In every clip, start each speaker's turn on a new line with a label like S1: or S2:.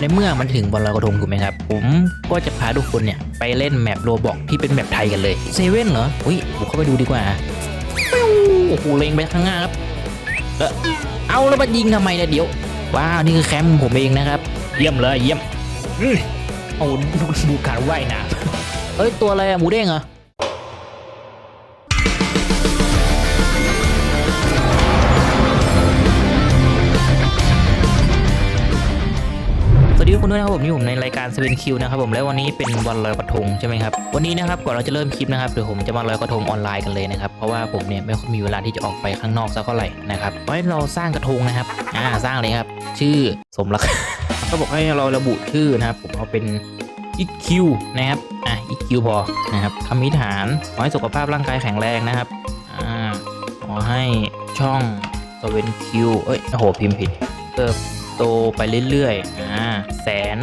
S1: ในเมื่อมันถึงวันลอยกระทงถูกไหมครับ ผมก็จะพาทุกคนเนี่ยไปเล่นแมปโรบอกที่เป็นแมปไทยกันเลยเซเว่นเหรออุ้ยผมเข้าไปดูดีกว่าโอ้โหเลงไปข้างหน้าครับเออเอาแล้วมายิงทำไมเนี่ยเดี๋ยวว้าวนี่คือแคมป์ผมเองนะครับ เยี่ยมเลยเยี่ยมอืมโอ้ดูการว่ายน้ำเอ้ยตัวอะไรอะหมูเด้งเหรอ ทุกคนด้วยนะครับผมนี่ผมในรายการเซเว่นคิวนะครับผมและวันนี้เป็นวันลอยกระทงใช่ไหมครับวันนี้นะครับก่อนเราจะเริ่มคลิปนะครับเดี๋ยวผมจะมาลอยกระทงออนไลน์กันเลยนะครับเพราะว่าผมเนี่ยไม่ค่อยมีเวลาที่จะออกไปข้างนอกสักเท่าไหร่นะครับเพราะให้เราสร้างกระทงนะครับอ่าสร้างเลยครับ ชื่อสมรักก็บอกให้เราระบุชื่อนะครับผมเอาเป็นอีคิวนะครับอะอีคิวพอนะครับคำนิฐานขอให้สุขภาพร่างกายแข็งแรงนะครับอ่าขอให้ช่องเซเวนคิวเอ้ยโอ้โหพิมพ์ผิดเติบโตไปเรื่อยๆอ่า แสน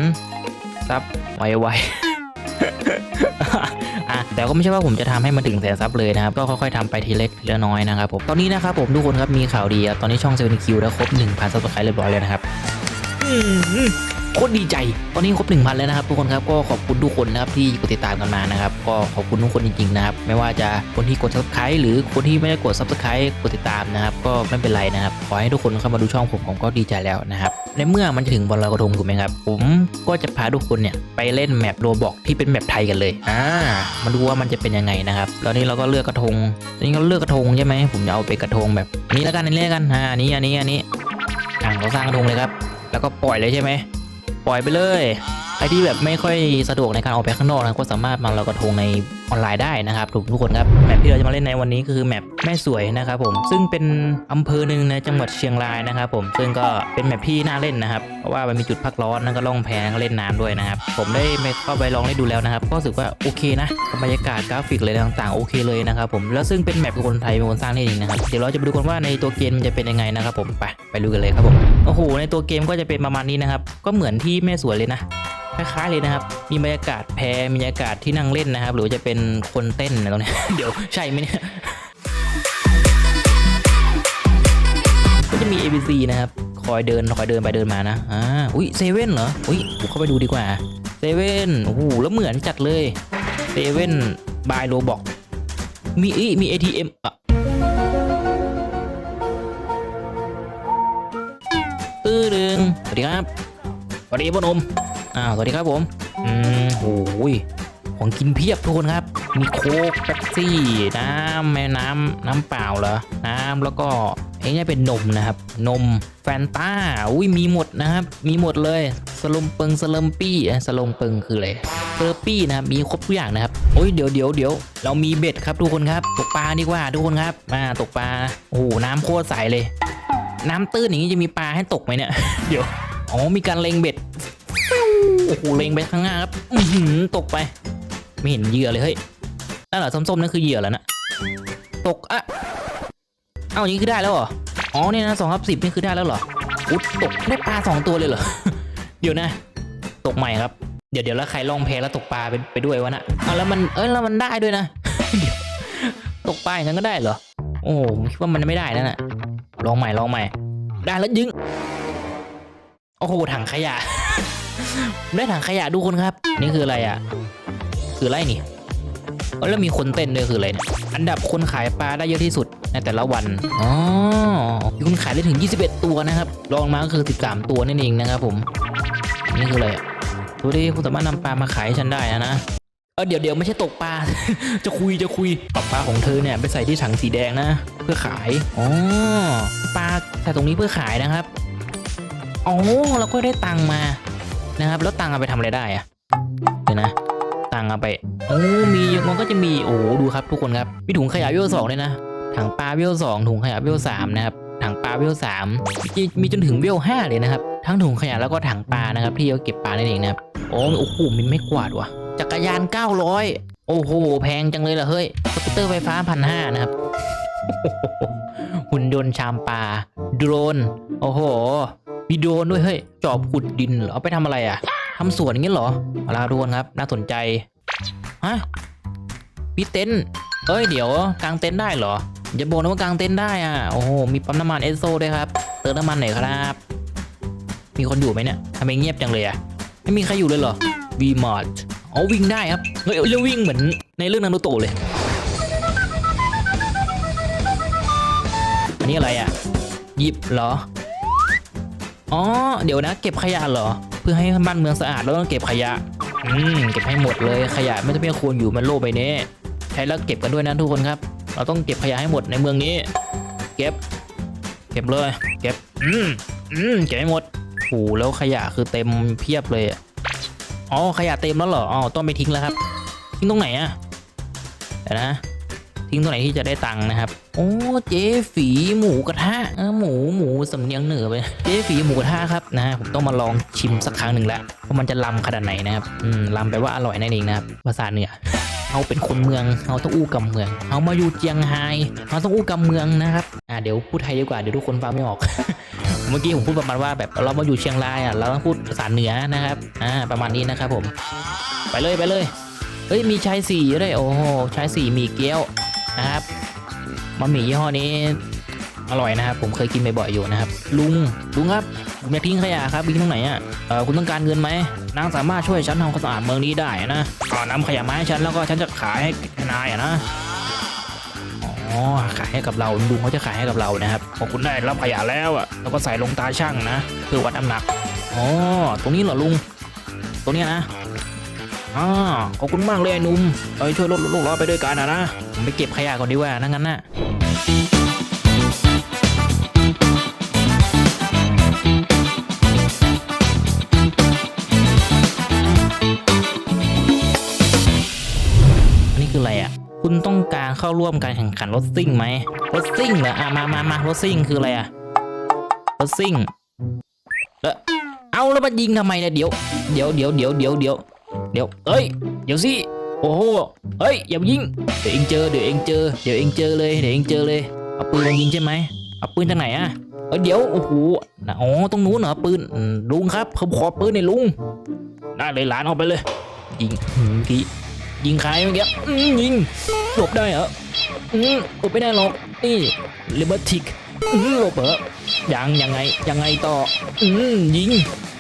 S1: ซับไวๆอะแต่ก็ไม่ใช่ว่าผมจะทำให้มันถึงแสนซับเลยนะครับ ก็ค่อยๆทำไปทีเล็กทีละน้อยนะครับผม ตอนนี้นะครับผมทุกคนครับมีข่าวดีครับตอนนี้ช่องเซเว่นคิวได้ครบ1,000ซับสไครต์เรียบร้อยแล้วนะครับ โคตรดีใจ ตอนนี้ครบ1,000แล้วนะครับทุกคนครับก็ขอบคุณทุกคนนะครับที่กดติดตามกันมานะครับก็ขอบคุณทุกคนจริงๆนะครับไม่ว่าจะคนที่กด subscribe หรือคนที่ไม่ได้กด subscribe กดติดตามนะครับก็ไม่เป็นไรนะครับขอให้ทุกคนเข้ามาดูช่องผมผมก็ดีใจแล้วนะครับในเมื่อมันจะถึงวันลอยกระทงถูกไหมครับผมก็จะพาทุกคนเนี่ยไปเล่นแมปโรบอกที่เป็นแมปไทยกันเลยอ่ามาดูว่ามันจะเป็นยังไงนะครับแล้วนี่เราก็เลือกกระทงตอนนี้เราเลือกกระทงใช่ไหมผมจะเอาไปกระทงแบบนี้แล้วกันอันนี้แล้วกันอ่าอันนี้อันนี้อันนี้อ่าเราสร้างกระทงเลยครับแล้วก็ปล่อยเลยใช่ไหม ปล่อยไปเลย ใครที่แบบไม่ค่อยสะดวกในการออกไปข้างนอกนะก็สามารถมาลอยกระทงในออนไลน์ได้นะครับทุกทุกคนครับแมปที่เราจะมาเล่นในวันนี้คือแมปแม่สวยนะครับผมซึ่งเป็นอำเภอหนึ่งในจังหวัดเชียงรายนะครับผมซึ่งก็เป็นแมปที่น่าเล่นนะครับเพราะว่ามันมีจุดพักร้อนแล้วก็ล่องแพแล้วก็เล่นน้ำด้วยนะครับผมได้ไปเข้าไปลองเล่นดูแล้วนะครับก็รู้สึกว่าโอเคนะบรรยากาศกราฟิกอะไรต่างๆโอเคเลยนะครับผมแล้วซึ่งเป็นแมปเป็นคนไทยเป็นคนสร้างนี่เองนะครับเดี๋ยวเราจะไปดูกันว่าในตัวเกมมันจะเป็นยังไงนะครับผมไปไปดูกันเลยครับผมโอ้โหในตัวเกมก็จะเป็นประมาณนี้นะครับก็เหมือนที่แม่สวยเลยนะ คล้ายๆเลยนะครับ มีบรรยากาศแพรบรรยากาศที่นั่งเล่นนะครับ หรือจะเป็นคนเต้นอะไรตรงเนี้ยเดี๋ยวใช่ไหมเนี่ย ก็จะมี ABC นะครับ คอยเดินคอยเดินไปเดินมานะ อ่า อุ้ยเซเว่นเหรอ อุ้ยผมเข้าไปดูดีกว่าเซเว่นโอ้โหแล้วเหมือนจัดเลยเซเว่นบายโรบอกมีอีมี ATM อะตื้อดึงสวัสดีครับสวัสดีพ่อหนม อ้าวสวัสดีครับผม อืมโอ้ยของกินเพียบทุกคนครับ มีโค้กเป๊ปซี่ น้ำแม่น้ำน้ำเปล่าเหรอ น้ำแล้วก็ไอ้เนี่ยเป็นนมนะครับ นมแฟนตาอุ้ยมีหมดนะครับ มีหมดเลยสลมเปิงสลมปี้อะสลมเปิงคืออะไรเซอร์ปี้นะครับมีครบทุกอย่างนะครับโอ้ยเดี๋ยวเดี๋ยวเดี๋ยวเรามีเบ็ดครับทุกคนครับ ตกปลาดีกว่าทุกคนครับ มาตกปลาโอ้โหน้ำโคตรใสเลย น้ำตื้นอย่างนี้จะมีปลาให้ตกไหมเนี่ย เดี๋ยวอ๋อมีการเล็งเบ็ด โอ้โหเล็งไปข้างหน้าครับอือหือตกไป ไม่เห็นเหยื่อเลยเฮ้ยนั่นเหรอส้มๆนั่นคือเหยื่อแล้วนะตกอะเอ้าอย่างนี้คือได้แล้วเหรออ๋อเนี่ยนะสองทับสิบนี่คือได้แล้วเหรออุ๊ยตกได้ปลาสองตัวเลยเหรอเดี๋ยวนะ ตกใหม่ครับเดี๋ยวเดี๋ยวแล้วใครล่องแพแล้วตกปลาไปไปด้วยวะนะเอาแล้วมันเอ้ยแล้วมันได้ด้วยนะ ตกปลาอย่างนั้นก็ได้เหรอโอ้โหผมคิดว่ามันไม่ได้นั่นน่ะลองใหม่ลองใหม่ ได้แล้วยึงโอ้โหถังขยะ ได้ถังขยะดูคนครับ นี่คืออะไรอะ คืออะไรนี่แล้วมีคนเต้นด้วยคืออะไรเนี่ยอันดับคนขายปลาได้เยอะที่สุดในแต่ละวัน อ๋อมีคนขายได้ถึง 21 ตัวนะครับ รองมาก็คือ 13 ตัวนั่นเองนะครับผม นี่คืออะไรอะดูดิคุณสามารถนำปลามาขายให้ฉันได้นะนะ เออเดี๋ยวเดี๋ยวไม่ใช่ตกปลา จะคุยจะคุยปลาปลาของเธอเนี่ยไปใส่ที่ถังสีแดงนะ เพื่อขาย อ๋อ ปลาใส่ตรงนี้เพื่อขายนะครับ อ๋อเราก็ได้ตังค์มา นะครับ แล้วตังค์เอาไปทำอะไรได้อะเดี๋ยวนะ ตังค์เอาไปโอ้มีมันก็จะมีโอ้ดูครับทุกคนครับมีถุงขยะเวลสองเลยนะถังปลาเวลสองถุงขยะเวลสามนะครับถังปลาเวลสามมีมีจนถึงเวลห้าเลยนะครับ ทั้งถุงขยะแล้วก็ถังปลานะครับ ที่เอาเก็บปลานั่นเองนะครับโอ้โอ้โหมีไม่กวาดว่ะจักรยาน 900 โอ้โห แพงจังเลยล่ะเฮ้ยสกูตเตอร์ไฟฟ้าพันห้านะครับ หุ่นยนต์ชามปลาโดรน โอ้โห มีโดรนด้วยเฮ้ยจอบขุดดินเหรอเอาไปทำอะไรอะทำสวนอย่างงี้เหรอเอาล่ะทุกคนครับ น่าสนใจฮะมีเต็นท์เอ้ยเดี๋ยวกางเต็นท์ได้เหรออย่าบอกนะว่ากางเต็นท์ได้อะโอ้โหมีปั๊มน้ำมันเอสโซด้วยครับเติมน้ำมันหน่อยครับ มีคนอยู่ไหมเนี่ยทำไมเงียบจังเลยอะไม่มีใครอยู่เลยเหรอวีมอดอ๋อวิ่งได้ครับเฮ้ยแล้ววิ่งเหมือนในเรื่องนารูโตะเลยอันนี้อะไรอะหยิบเหรอ อ๋อ เดี๋ยวนะ เก็บขยะเหรอ เพื่อให้บ้านเมืองสะอาดเราต้องเก็บขยะ อืม เก็บให้หมดเลย ขยะไม่ต้องไม่ควรอยู่บนโลกใบนี้ ใช้แล้วเก็บกันด้วยนะทุกคนครับ เราต้องเก็บขยะให้หมดในเมืองนี้ เก็บ เก็บเลย เก็บ อืม อืม เก็บให้หมดโอ้แล้วขยะคือเต็มเพียบเลยอะอ๋อ ขยะเต็มแล้วเหรอ อ๋อ ต้องไปทิ้งแล้วครับ ทิ้งตรงไหนอะเดี๋ยวนะ ทิ้งตรงไหนที่จะได้ตังค์นะครับ โอ้เจ๊ฝีหมูกระทะหมูหมูสำเนียงเหนือไปเจ๊ฝีหมูกระทะครับนะผมต้องมาลองชิมสักครั้งหนึ่งแล้วว่ามันจะลำขนาดไหนนะครับอืมลำแปลว่าอร่อยนั่นเองนะครับภาษาเหนือเอาเป็นคนเมืองเอาต้องอู้กำเมือง เอามาอยู่เจียงไฮ้เอาต้องอู้กำเมืองนะครับอ่าเดี๋ยวพูดไทยดีกว่าเดี๋ยวทุกคนฟังไม่ออกเมื่อกี้ผมพูดประมาณว่าแบบเรามาอยู่เชียงรายอะเราต้องพูดภาษาเหนือนะครับอ่าประมาณนี้นะครับผม ไปเลยไปเลยเฮ้ยมีชายสี่ด้วยโอ้โหชายสี่มีเกี๊ยว นะครับบะหมี่ยี่ห้อนี้อร่อยนะครับ ผมเคยกินบ่อยๆอยู่นะครับ ลุงลุงครับผมอยากทิ้งขยะครับทิ้งตรงไหนอะเออคุณต้องการเงินไหมนางสามารถช่วยฉันทำความสะอาดเมืองนี้ได้นะก็นำขยะมาให้ฉันแล้วก็ฉันจะขายให้นายอะนะอ๋อขายให้กับเราลุงเขาจะขายให้กับเรานะครับพอคุณได้รับขยะแล้วอะเราก็ใส่ลงตาช่างนะเพื่อวัดน้ำหนักอ๋อตรงนี้เหรอลุงตรงนี้นะ อ่าขอบคุณมากเลยไอ้หนุ่มเอ้ยช่วยลดโลกร้อนไปด้วยกันนะนะผมไปเก็บขยะก่อนดีกว่านั่งั้นน่ะอันนี้คืออะไรอะ คุณต้องการเข้าร่วมการแข่งขันรถซิ่งไหมรถซิ่งเหรออะมามามารถซิ่งคืออะไรอะรถซิ่งเออเอาแล้วมายิงทำไมเนี่ยเดี๋ยวเดี๋ยวเดี๋ยวเดี๋ยวเดี๋ยวเดี๋ยว เดี๋ยวเอ้ย เดี๋ยวสิ โอ้โห เฮ้ย อย่ายิง เดี๋ยวเองเจอ เดี๋ยวเองเจอ เดี๋ยวเองเจอเลย เดี๋ยวเองเจอเลย เอาปืนมายิงใช่ไหมเอาปืนจากไหนอะเอ้ยเดี๋ยว โอ้โหนะอ๋อ ตรงนู้นเหรอปืนอืมลุงครับผมขอปืนหน่อยลุง ได้เลยหลานเอาไปเลย ยิงหืมทียิงใครเมื่อกี้อืมยิงหลบได้เหรออืมหลบไม่ได้หรอก นี่เลเบอร์ติก อืมหลบเหรอยังยังไงยังไงต่อ อืมยิง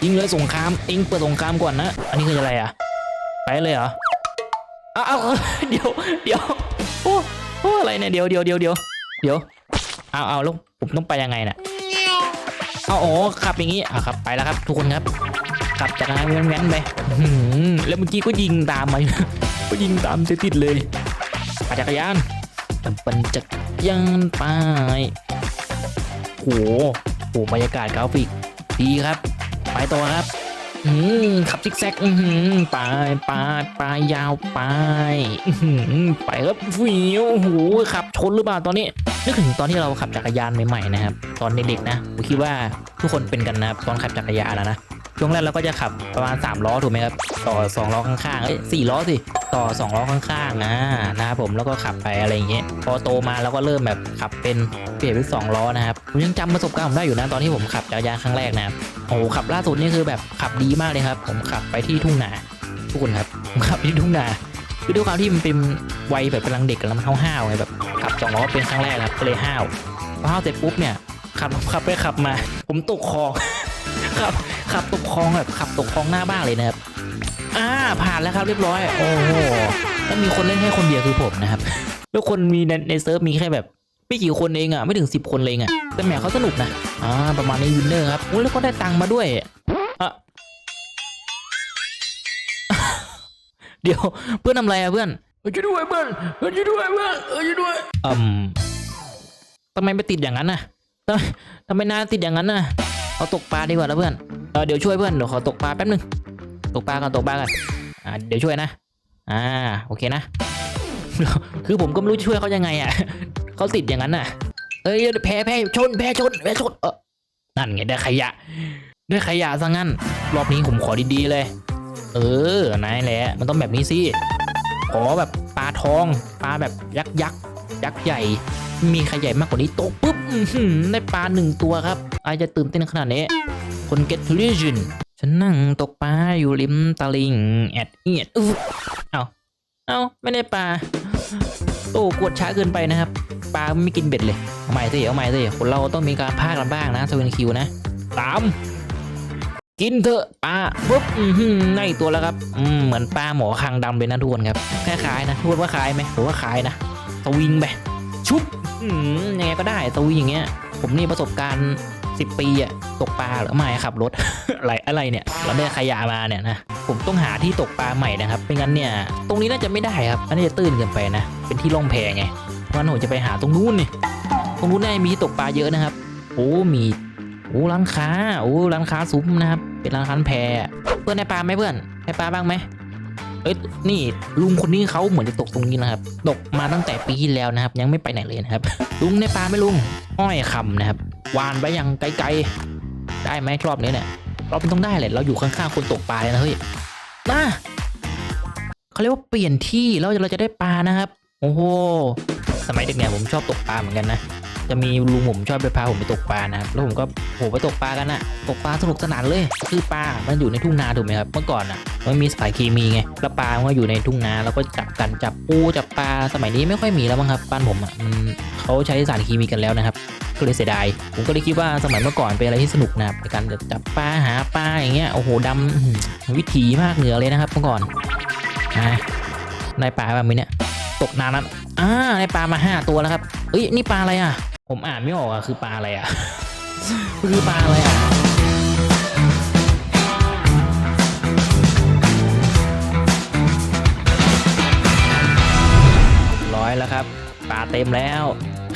S1: ยิงเลยสงครามเองเปิดสงครามก่อนนะ อันนี้คืออะไรอะไปเลยเหรออ้าวเดี๋ยวเดี๋ยวโอ้โอ้อะไรเนี่ยเดี๋ยวเดี๋ยวเดี๋ยวเดี๋ยวเดี๋ยวเอาเอาล้วผมต้องไปยังไงน่ะเอาอ๋อขับอย่างงี้อะครับไปแล้วครับทุกคนครับขับจากทางแว้นๆไปแล้วเมื่อกี้ก็ยิงตามมาอยู่ก็ยิงตามติดๆเลยปั่นจักรยานปั่นปั่นจักรยานไป หโหบรรยากาศกราฟิกดีครับ ไปต่อครับอืมขับซิกแซกอือหือไปไปไปยาวไปลายอืมไปครับฟิวโอ้โหขับชนหรือเปล่าตอนนี้นึกถึงตอนที่เราขับจักรยานใหม่ๆนะครับ ตอนเด็กๆนะผมคิดว่าทุกคนเป็นกันนะครับตอนขับจักรยานนะนะ ช่วงแรกเราก็จะขับประมาณ 3 ล้อถูกไหมครับต่อ 2 ล้อข้างๆเอ้ยสี่ล้อสิต่อ 2 ล้อข้างๆนะนะครับผมแล้วก็ขับไปอะไรอย่างเงี้ยพอโตมาเราก็เริ่มแบบขับเป็นเปลี่ยนเป็นสองล้อนะครับผมยังจำประสบการณ์ผมได้อยู่นะตอนที่ผมขับจักรยานครั้งแรกนะครับโอ้โหขับล่าสุดนี่คือแบบขับดีมากเลยครับ ผมขับไปที่ทุ่งนาทุกคนครับผมขับที่ทุ่งนาคือด้วยความที่มันเป็นวัยแบบกำลังเด็กกำลังห้าวๆไงแบบขับสองล้อเป็นครั้งแรกครับก็เลยห้าวพอห้าวเสร็จปุ๊บเนี่ยขับขับไปขับมา ผมตกคลอง ขับขับตกคลองแบบขับตกคลองหน้าบ้านเลยนะครับอ่าผ่านแล้วครับเรียบร้อย โอ้โหแล้วมีคนเล่นแค่คนเดียวคือผมนะครับแล้วคนมีในในเซิร์ฟมีแค่แบบไม่กี่คนเองอะไม่ถึงสิบคนเลยเองอะแต่แหมเขาสนุกนะอ่าประมาณนี้วินเนอร์ครับโอ้ยแล้วก็ได้ตังค์มาด้วยอะเดี๋ยวเพื่อนทำอะไรอะเพื่อนเออช่วยด้วยเพื่อนเออช่วยด้วยเพื่อนเออช่วยด้วยอืมทำไมไปติดอย่างนั้นน่ะทำไมทำไมนาติดอย่างนั้นน่ะ เอาตกปลาดีกว่าล้วเพื่อนเออเดี๋ยวช่วยเพื่อนเดี๋ยวขอตกปลาแป๊บนึงตกปลากันตกปลากันอ่าเดี๋ยวช่วยนะ อ่าโอเคนะ คือผมก็ไม่รู้จะช่วยเขายังไงอะเขาติดอย่างนั้นน่ะเอ้ยแพ้แพ้ชนแพ้ชนแพ้ชนเออนั่นไงได้ขยะ ได้ขยะซะงั้น รอบนี้ผมขอดีๆเลย เออนายแหละมันต้องแบบนี้สิขอแบบปลาทองปลาแบบยักษ์ยักษ์ยักษ์ใหญ่ มีใครใหญ่มากกว่านี้ตกปุ๊บได้ปลาหนึ่งตัวครับอาจจะตื่นเต้นขนาดนี้ คน get religion ฉันนั่งตกปลาอยู่ริมตลิ่งแอดเอียดอู้เอาเอาไม่ได้ปลาโอ้กดช้าเกินไปนะครับปลาไม่กินเบ็ดเลยเอาใหม่สิเอาใหม่สิคนเราต้องมีการพากกันบ้างนะสวินคิวนะสามกินเถอะปลาปุ๊บอือหือได้อีกตัวแล้วครับอืเหมือนปลาหมอคางดำเลยนะทุกคนครับคล้ายๆนะทุกคนว่าคล้ายไหมผมว่าคล้ายนะสวิงไป ชุบยังไงก็ได้สวิงอย่างเงี้ย ผมนี่ประสบการณ์สิบปีอะตกปลาหรือไม่ขับรถ อะไรอะไรเนี่ยเราได้ขยะมาเนี่ยนะผมต้องหาที่ตกปลาใหม่นะครับไม่งั้นเนี่ย ตรงนี้น่าจะไม่ได้ครับอันนี้จะตื้นเกินไปนะ เป็นที่ล่องแพไงเพราะงั้นผมจะไปหาตรงนู้นนี่ตรงนู้นน่าจะมีที่ตกปลาเยอะนะครับโอ้มีโอ้ร้านค้าโอ้ร้านค้าซุ้มนะครับ เป็นร้านค้าแพเพื่อนได้ปลาไหมเพื่อนได้ปลาบ้างไหม เอ้ยนี่ลุงคนนี้เขาเหมือนจะตกตรงนี้นะครับ ตกมาตั้งแต่ปีที่แล้วนะครับ ยังไม่ไปไหนเลยนะครับ ลุงได้ปลาไหมลุงอ้อยคำนะครับ วานไปยังไกลๆ ได้ไหมรอบนี้เนี่ยเรอบนี้ต้องได้แหละเราอยู่ข้างๆคนตกปลาเลยนะเฮ้ยมาเขาเรียกว่าเปลี่ยนที่แล้วเราจะได้ปลานะครับ โอ้โหสมัยเด็กเนี่ยผมชอบตกปลาเหมือนกันนะ จะมีลุงผมชอบไปพาผมไปตกปลานะครับแล้วผมก็โหไปตกปลากันอะตกปลาสนุกสนานเลย คือปลา มันอยู่ในทุ่งนาถูกไหมครับ เมื่อก่อนอะมันมีสายเคมีไงแล้วปลามันก็อยู่ในทุ่งนาแล้วก็จับกันจับปูจับปลาสมัยนี้ไม่ค่อยมีแล้วมั้งครับบ้านผมอะมันเขาใช้สารเคมีกันแล้วนะครับก็เลยเสียดายผมก็เลยคิดว่าสมัยเมื่อก่อนเป็นอะไรที่สนุกนะครับในการจะจับปลาหาปลาอย่างเงี้ยโอ้โหดำวิถีมากเหนือเลยนะครับเมื่อก่อนอ่าได้ปลาแบบนี้เนี่ยตกนานนั้นอ่าได้ปลามาห้าตัวแล้วครับเอ้ยนี่ปลาอะไรอะ ผมอ่านไม่ออกอะคือปลาอะไรอะคือปลาอะไรอะร้อยแล้วครับปลาเต็มแล้ว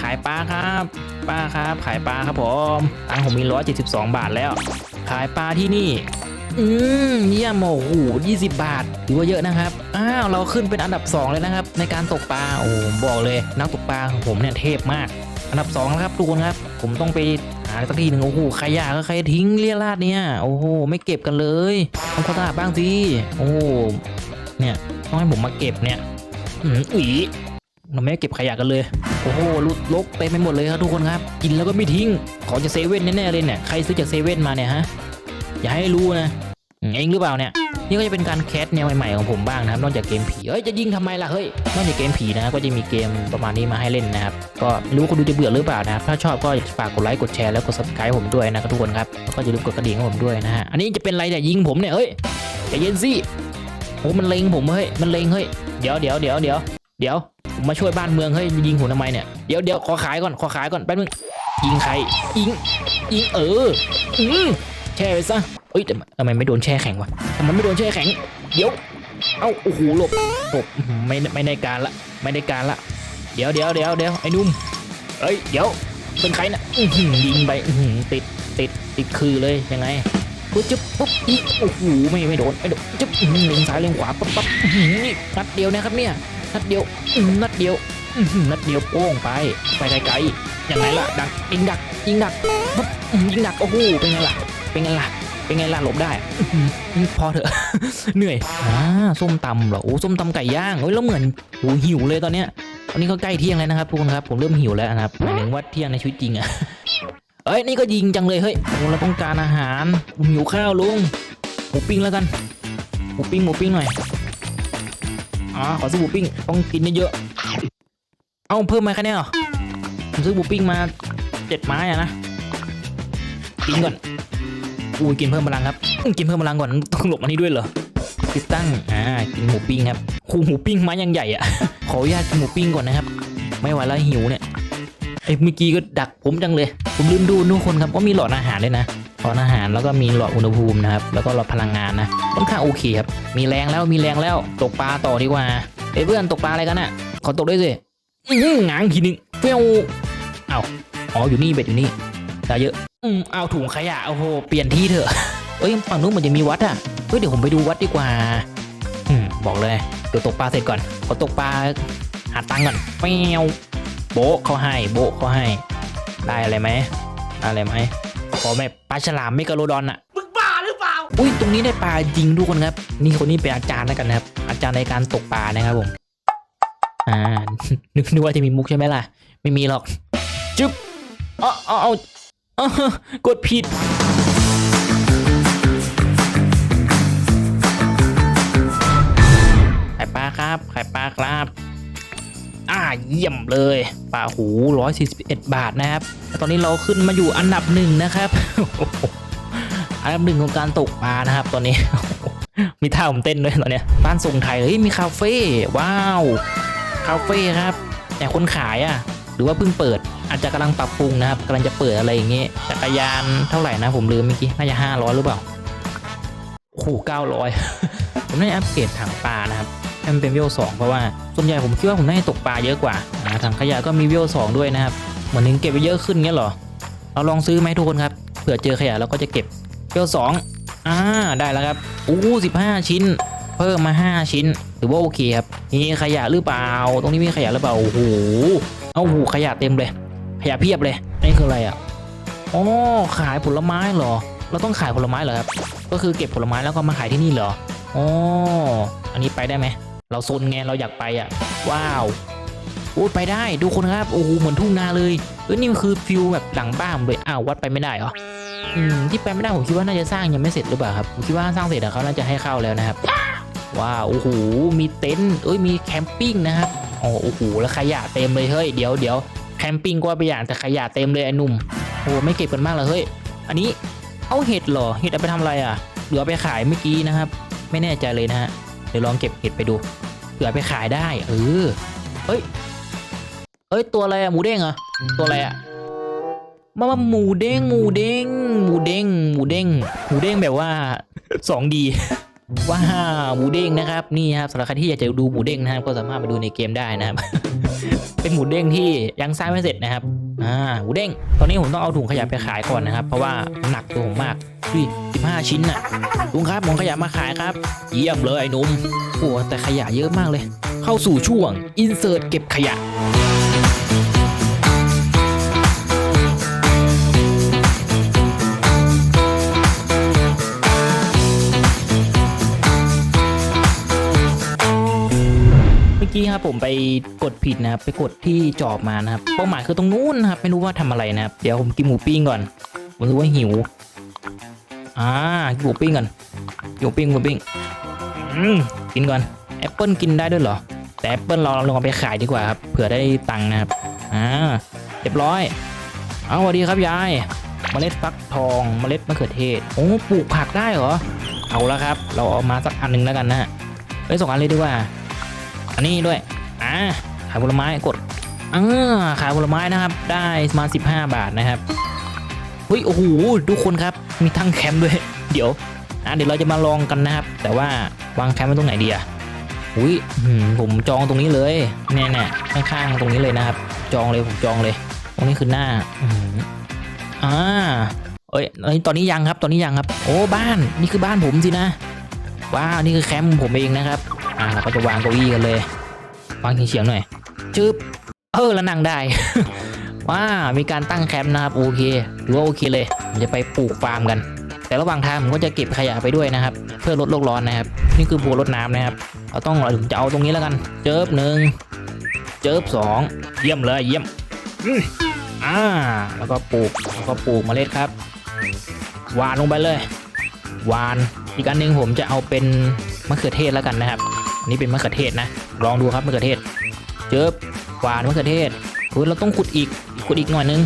S1: ขายปลาครับป้าครับ ขายปลาครับผมตังผมมี172บาทแล้ว ขายปลาที่นี่ อืมเยี่ยมโอ้โห20บาทถือว่าเยอะนะครับอ้าวเราขึ้นเป็นอันดับ2เลยนะครับ ในการตกปลาโอ้บอกเลยนักตกปลาของผมเนี่ยเทพมาก อันดับ2แล้วครับทุกคนครับ ผมต้องไปหาสักทีหนึ่งโอ้โหขยะก็ใครทิ้งเลี่ยราดเนี่ยโอ้โหไม่เก็บกันเลยทำความสะอาดบ้างสิโอ้โหเนี่ยต้องให้ผมมาเก็บเนี่ยอืมอีเราไม่เก็บขยะกันเลย โอ้โหลุดลกเต็มไปหมดเลยครับทุกคนครับ กินแล้วก็ไม่ทิ้ง ขอจะเซเว่นแน่ๆเลยเนี่ย ใครซื้อจากเซเว่นมาเนี่ยฮะ อย่าให้รู้นะ เองหรือเปล่าเนี่ย นี่ก็จะเป็นการแคสแนวใหม่ๆของผมบ้างนะครับนอกจากเกมผีเฮ้ยจะยิงทำไมล่ะเฮ้ยนอกจากเกมผีนะก็จะมีเกมประมาณนี้มาให้เล่นนะครับก็ไม่รู้คนดูจะเบื่อหรือเปล่านะครับถ้าชอบก็ฝากกดไลค์กดแชร์แล้วกด subscribe ผมด้วยนะครับทุกคนครับแล้วก็อย่าลืมกดกระดิ่งให้ผมด้วยนะฮะอันนี้จะเป็นอะไรแต่ยยิงผมเนี่ยเฮ้ยใจเย็นสิโอ้มันเลงผมเฮ้ยมันเลงเฮ้ยเดี๋ยวเดี๋ยวเดี๋ยวเดี๋ยวเดี๋ยวผมมาช่วยบ้านเมืองเฮ้ยยิงผมทำไมเนี่ยเดี๋ยวเดี๋ยวขอขายก่อนขอขายก่อนแป๊บนึงยิงใครยิงยิงเอออื แช่ไปซะเอ้ยแต่ทำไมไม่โดนแช่แข็งวะทำไมไม่โดนแช่แข็ง เดี๋ยว เอ้า โอ้โห หลบ หลบอื้อหือไม่ ไม่ได้การละ ไม่ได้การละ เดี๋ยวเดี๋ยวเดี๋ยวเดี๋ยวไอ้นุ่มเอ้ย เดี๋ยว เป็นใครนะอื้อหือยิงไปอื้อหือติด ติด ติดคือเลย ยังไงปุ๊บจุ๊บปุ๊บอีโอ้โห ไม่ไม่โดน ไม่โดนจุ๊บหือเล็งซ้ายเล็งขวา ปั๊บปั๊บนี่นัดเดียวนะครับเนี่ย นัดเดียว นัดเดียว นัดเดียวโป้งไป ไปไกลๆยังไงล่ะ ดักยิงดักยิงดักปุ๊บอื้อหือยิงดัก โอ้โห เป็นไงล่ะ เป็นไงล่ะ เป็นไงล่ะหลบได้อื้อหือพอเถอะ เหนื่อยอ่าส้มตำเหรอ โอ้ส้มตำไก่ย่างเฮ้ยแล้วเหมือนโอ้หิวเลยตอนเนี้ยตอนนี้ก็ใกล้เที่ยงแล้วนะครับทุกคนครับ ผมเริ่มหิวแล้วนะครับหมายถึงว่าเที่ยงในชีวิตจริงอะเอ้ยนี่ก็ยิงจังเลยเฮ้ยโอ้เราต้องการอาหารผมหิวข้าวลุงหมูปิ้งแล้วกันหมูปิ้งหมูปิ้งหน่อยอ๋อขอซื้อหมูปิ้งต้องกินเยอะๆเอาเพิ่มมาแค่นี้เหรอผมซื้อหมูปิ้งมาเจ็ดไม้อะนะกินก่อน อุ้ยกินเพิ่มพลังครับกินเพิ่มพลังก่อนต้องหลบอันนี้ด้วยเหรอติดตั้งอ่ากินหมูปิ้งครับคูหมูปิ้งไม้ยังใหญ่อะขออนุญาตกินหมูปิ้งก่อนนะครับ ไม่ไหวแล้วหิวเนี่ยไอ้เมื่อกี้ก็ดักผมจังเลย ผมลืมดูทุกคนครับว่ามีหลอดอาหารด้วยนะหลอดอาหารแล้วก็มีหลอดอุณหภูมินะครับแล้วก็หลอดพลังงานนะค่อนข้างโอเคครับมีแรงแล้วมีแรงแล้วตกปลาต่อดีกว่าเอ้เพื่อนตกปลาอะไรกันน่ะขอตกด้วยสิหงางทีนึงเปี้ยวเอ้าอ๋ออยู่นี่เบ็ดอยู่นี่ได้เยอะ อืมเอาถุงขยะโอ้โหเปลี่ยนที่เถอะเอ้ยฝั่งนู้นมันจะมีวัดอะเฮ้ยเดี๋ยวผมไปดูวัดดีกว่า อืมบอกเลยเดี๋ยวตกปลาเสร็จก่อนขอตกปลาหาตังค์ก่อนแมวโบะเขาให้โบะเขาให้ ได้อะไรไหมได้อะไรไหมขอแบบปลาฉลามไม่กะโลดอนอะ
S2: มึงบ้าหรือเปล่า
S1: อุ้ยตรงนี้ได้ปลาจริงทุกคนครับ นี่คนนี้เป็นอาจารย์แล้วกันนะครับ อาจารย์ในการตกปลานะครับผมอ่านึกนึกว่าจะมีมุกใช่ไหมล่ะ ไม่มีหรอก จึ๊บเอ๋อเอาเอาเอากดผิด ไข่ปลาครับ ไข่ปลาครับ อ่าเยี่ยมเลยปลาหู141 บาทนะครับแต่ตอนนี้เราขึ้นมาอยู่อันดับหนึ่งนะครับอันดับหนึ่งของการตกปลานะครับ ตอนนี้ มีท่าผมเต้นด้วยตอนเนี้ยบ้านทรงไทยเฮ้ยมีคาเฟ่ว้าว คาเฟ่ครับ แต่คนขายอะ หรือว่าเพิ่งเปิด อาจจะกำลังปรับปรุงนะครับกำลังจะเปิดอะไรอย่างเงี้ยจักรยานเท่าไหร่นะผมลืมเมื่อกี้น่าจะห้าร้อยหรือเปล่าโอ้โหเก้าร้อยผมได้อัปเกรดถังปลานะครับให้มันเป็นเวลสองเพราะว่าส่วนใหญ่ผมคิดว่าผมน่าจะตกปลาเยอะกว่าถังขยะก็มีเวลสองด้วยนะครับเหมือนถึงเก็บไปเยอะขึ้นเงี้ยหรอเราลองซื้อไหมทุกคนครับเผื่อเจอขยะเราก็จะเก็บเวลสองอ่าได้แล้วครับอู้สิบห้าชิ้น เพิ่มมา 5 ชิ้นถือว่าโอเคครับมีขยะหรือเปล่า ตรงนี้มีขยะหรือเปล่าโอ้โห เอาหูขยะเต็มเลย ขยะเพียบเลยนี่คืออะไรอะอ๋อขายผลไม้เหรอ เราต้องขายผลไม้เหรอครับ ก็คือเก็บผลไม้แล้วก็มาขายที่นี่เหรออ๋ออันนี้ไปได้ไหม เราโซนไงเราอยากไปอะ ว้าวโอ้ไปได้ดูคนครับ โอ้โหเหมือนทุ่งนาเลย เอ้ยนี่มันคือฟิลแบบหลังบ้านเลย อ้าววัดไปไม่ได้เหรอ อืมที่ไปไม่ได้ผมคิดว่าน่าจะสร้างยังไม่เสร็จหรือเปล่าครับ ผมคิดว่าสร้างเสร็จอะเขาน่าจะให้เข้าแล้วนะครับ ว้าว โอ้โห มีเต็นท์ เอ้ย มีแคมปิ้งนะครับ โอ้โหแล้วขยะเต็มเลยเฮ้ยเดี๋ยวเดี๋ยวแคมปิ้งก็ไปอย่างแต่ขยะเต็มเลยไอ้หนุ่มโอ้ไม่เก็บกันมากเลยเฮ้ยอันนี้เอาเห็ดเหรอเห็ดเอาไปทำอะไรอะหรือเอไปขายเมื่อกี้นะครับ ไม่แน่ใจเลยนะฮะเดี๋ยวลองเก็บเห็ดไปดูเผื่อไปขายได้ เออเฮ้ยเอ้ยตัวอะไรอะหมูเด้งเหรอตัวอะไรอะมามาหมูเด้งหมูเด้งหมูเด้งหมูเด้งหมูเด้งแบบว่าสองดี ว้าวหมูเด้งนะครับนี่ครับสำหรับใครที่อยากจะดูหมูเด้งนะครับก็สามารถมาดูในเกมได้นะครับ เป็นหมูเด้งที่ยังสร้างไม่เสร็จนะครับอ่าหมูเด้ง ตอนนี้ผมต้องเอาถุงขยะไปขายก่อนนะครับ เพราะว่าหนักตัวผมมากดิสิบห้าชิ้นน่ะลุงครับผมขยะมาขายครับ เยี่ยมเลยไอ้นุ่มโอ้แต่ขยะเยอะมากเลย เข้าสู่ช่วงอินเสิร์ตเก็บขยะ ครับผมไปกดผิดนะครับ ไปกดที่จอบมานะครับ เป้าหมายคือตรงนู้นนะครับ ไม่รู้ว่าทำอะไรนะครับ เดี๋ยวผมกินหมูปิ้งก่อน ผมรู้ว่าหิว อ่า กินหมูปิ้งก่อนกินหมูปิ้งหมูปิ้ง อืม กินก่อน แอปเปิลกินได้ด้วยเหรอ แต่แอปเปิลเราลองไปขายดีกว่าครับ เผื่อได้ตังค์นะครับ อ่า เรียบร้อย เอาสวัสดีครับยาย เมล็ดฟักทอง เมล็ดมะเขือเทศ โอ้ ปลูกผักได้เหรอ เอาละครับ เราเอามาสักอันหนึ่งแล้วกันนะฮะเฮ้ยสองอันเลยดีกว่า อันนี้ด้วยอ่าขายผลไม้กดอ่าขายผลไม้นะครับ ได้มา 15 บาทนะครับเฮ้ยโอ้โหทุกคนครับ มีทั้งแคมป์ด้วย เดี๋ยวอะเดี๋ยวเราจะมาลองกันนะครับ แต่ว่าวางแคมป์ไว้ตรงไหนดีอะอุ้ยผมจองตรงนี้เลยเนี่ยเนี่ยข้างๆตรงนี้เลยนะครับ จองเลยผมจองเลย ตรงนี้คือหน้าอ่าเอ้ยเอ้ยตอนนี้ยังครับ ตอนนี้ยังครับ โอ้บ้านนี่คือบ้านผมสินะว้าวนี่คือแคมป์ผมเองนะครับ อ่าเราก็จะวางเก้าอี้กันเลยวางเฉียงๆหน่อยจึ๊บเออแล้วนั่งได้ว้ามีการตั้งแคมป์นะครับโอเคถือว่าโอเคเลยผมจะไปปลูกฟาร์มกัน แต่ระหว่างทางผมก็จะเก็บขยะไปด้วยนะครับ เพื่อลดโลกร้อนนะครับ นี่คือบัวรดน้ำนะครับเราต้องเราจะเอาตรงนี้แล้วกัน เจิบหนึ่งเจิบสองเยี่ยมเลยเยี่ยมอ่าแล้วก็ปลูกแล้วก็ปลูกเมล็ดครับหวานลงไปเลยหวานอีกอันหนึ่งผมจะเอาเป็นมะเขือเทศแล้วกันนะครับ อันนี้เป็นมะเขือเทศนะ ลองดูครับมะเขือเทศ เจิบหวานมะเขือเทศคือเราต้องขุดอีกขุดอีกหน่อยนึง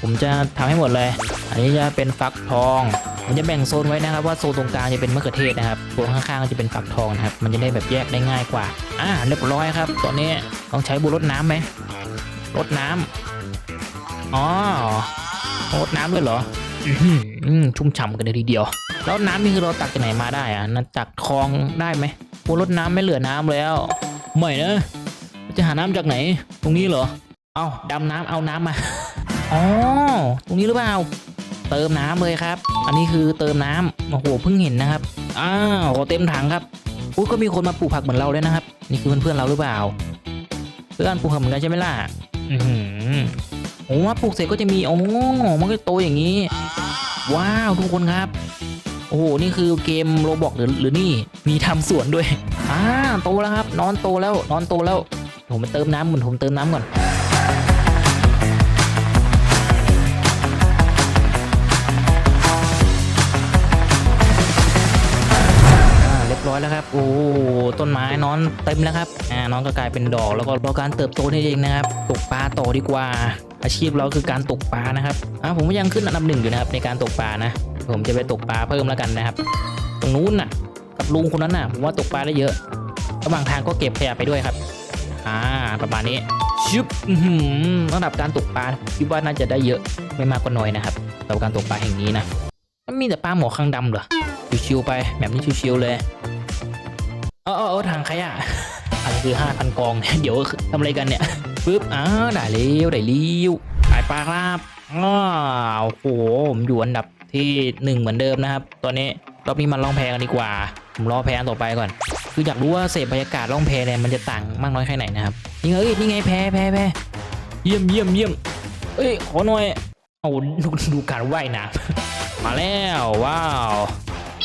S1: ผมจะทำให้หมดเลย อันนี้จะเป็นฟักทองผมจะแบ่งโซนไว้นะครับ ว่าโซนตรงกลางจะเป็นมะเขือเทศนะครับโซนข้างๆก็จะเป็นฟักทองนะครับ มันจะได้แบบแยกได้ง่ายกว่า อ่าเรียบร้อยครับ ตอนนี้ต้องใช้บุรดน้ำไหมรดน้ำอ๋อรดน้ำด้วยเหรออื้อหือชุ่มฉ่ำกันเลยทีเดียว แล้วน้ำนี่คือเราตักจากไหนมาได้อะนั่นจากคลองได้ไหม โอ้รดน้ำไม่เหลือน้ำแล้วไม่นะจะหาน้ำจากไหน ตรงนี้เหรอ เอาดำน้ำเอาน้ำมาอ๋อตรงนี้หรือเปล่า เติมน้ำเลยครับ อันนี้คือเติมน้ำโอ้โหเพิ่งเห็นนะครับอ้าวขอเต็มถังครับอุ้ยก็มีคนมาปลูกผักเหมือนเราเลยนะครับ นี่คือเพื่อนๆเราหรือเปล่า เพื่อนปลูกผักเหมือนกันใช่ไหมล่ะอือโอ้ว่าปลูกเสร็จก็จะมีโอ้มันก็โตอย่างนี้ ว้าวทุกคนครับ โอ้โห นี่คือเกมโรบอกหรือหรือนี่มีทำสวนด้วย อ่า โตแล้วครับ นอนโตแล้ว นอนโตแล้ว ผมไปเติมน้ำก่อนผมเติมน้ำก่อนเรียบร้อยแล้วครับ โอ้โหต้นไม้นอนเต็มแล้วครับ อ่า น้องก็กลายเป็นดอกแล้วก็รอการเติบโตนี่เองนะครับ ตกปลาต่อดีกว่า อาชีพเราคือการตกปลานะครับ อ่า ผมก็ยังขึ้นอันดับหนึ่งอยู่นะครับในการตกปลานะ ผมจะไปตกปลาเพิ่มแล้วกันนะครับ ตรงนู้นน่ะ กับลุงคนนั้นน่ะผมว่าตกปลาได้เยอะ ระหว่างทางก็เก็บขยะไปด้วยครับ อ่า ประมาณนี้ชึบอื้อหือระดับการตกปลาคิดว่าน่าจะได้เยอะไม่มากก็น้อยนะครับสำหรับการตกปลาแห่งนี้นะมันมีแต่ปลาหมอคางดำเหรอชิวๆไปแบบนี้ชิวๆเลยเออเออทางขยะอะไรคือห้าพันกอง เดี๋ยวทำอะไรกันเนี่ยปึ๊บอ่าได้เร็วได้เร็วไปปลาครับอ้าวโอ้โหผมอยู่อันดับ ที่หนึ่งเหมือนเดิมนะครับ ตอนนี้รอบนี้มาล่องแพกันดีกว่า ผมรอแพอันต่อไปก่อน คืออยากรู้ว่าเสพบรรยากาศล่องแพเนี่ยมันจะต่างมากน้อยแค่ไหนนะครับนี่ไงเอ้ยนี่ไงแพแพแพเยี่ยมเยี่ยมเยี่ยมเอ้ยขอหน่อยเอาดูดูการว่ายน้ำมาแล้วว้าว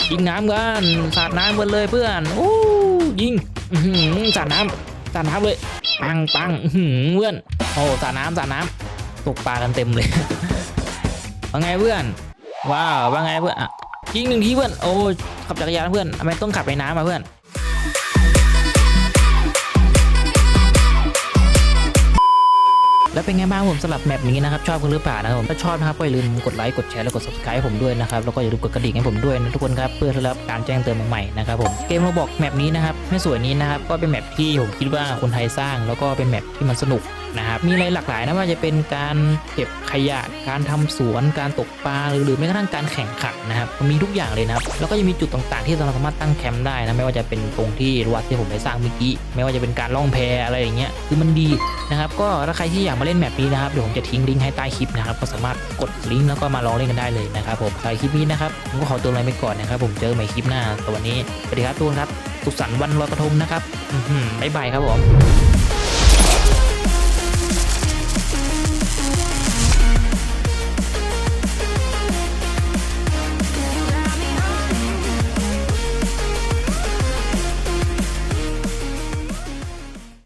S1: ยิงน้ำกันสาดน้ำกันเลยเพื่อนโอ้ยิงสาดน้ำสาดน้ำเลยปังปังเพื่อนโอ้สาดน้ำสาดน้ำตกปลากันเต็มเลยว่าไงเพื่อน ว้าวว่าไงเพื่อนอะยิงหนึ่งทีเพื่อน โอ้ขับจักรยานเพื่อนทำไมต้องขับไปน้ำมาเพื่อนแล้วเป็นไงบ้างผมสำหรับแมปนี้นะครับ ชอบกันหรือเปล่านะครับผมถ้าชอบนะครับก็อย่าลืมกดไลค์กดแชร์แล้วกด subscribe ผมด้วยนะครับ แล้วก็อย่าลืมกดกระดิ่งให้ผมด้วยนะทุกคนครับ เพื่อรับการแจ้งเตือนใหม่ๆนะครับผมเกมเราบอกแมปนี้นะครับไม่สวยนี้นะครับก็เป็นแมปที่ผมคิดว่าคนไทยสร้าง แล้วก็เป็นแมปที่มันสนุก นะครับมีอะไรหลากหลายนะว่าจะเป็นการเก็บขยะการทำสวนการตกปลาหรือแม้กระทั่งการแข่งขันนะครับมันมีทุกอย่างเลยนะครับแล้วก็ยังมีจุดต่างๆ ที่เราสามารถตั้งแคมป์ได้นะไม่ว่าจะเป็นตรงที่วัดที่ผมไปสร้างเมื่อกี้ไม่ว่าจะเป็นการล่องแพอะไรอย่างเงี้ยคือมันดีนะครับก็ถ้าใครที่อยากมาเล่นแมปนี้นะครับเดี๋ยวผมจะทิ้งลิงก์ให้ใต้คลิปนะครับก็สามารถกดลิงก์แล้วก็มาลองเล่นกันได้เลยนะครับผมใครคลิปนี้นะครับผมก็ขอตัวลาไปก่อนนะครับผมเจอกันใหม่คลิปหน้าสวัสดีสวัสดีครับทุกคนครับสุขสันต์วันลอยกระทงนะครับบ๊ายบายครับผม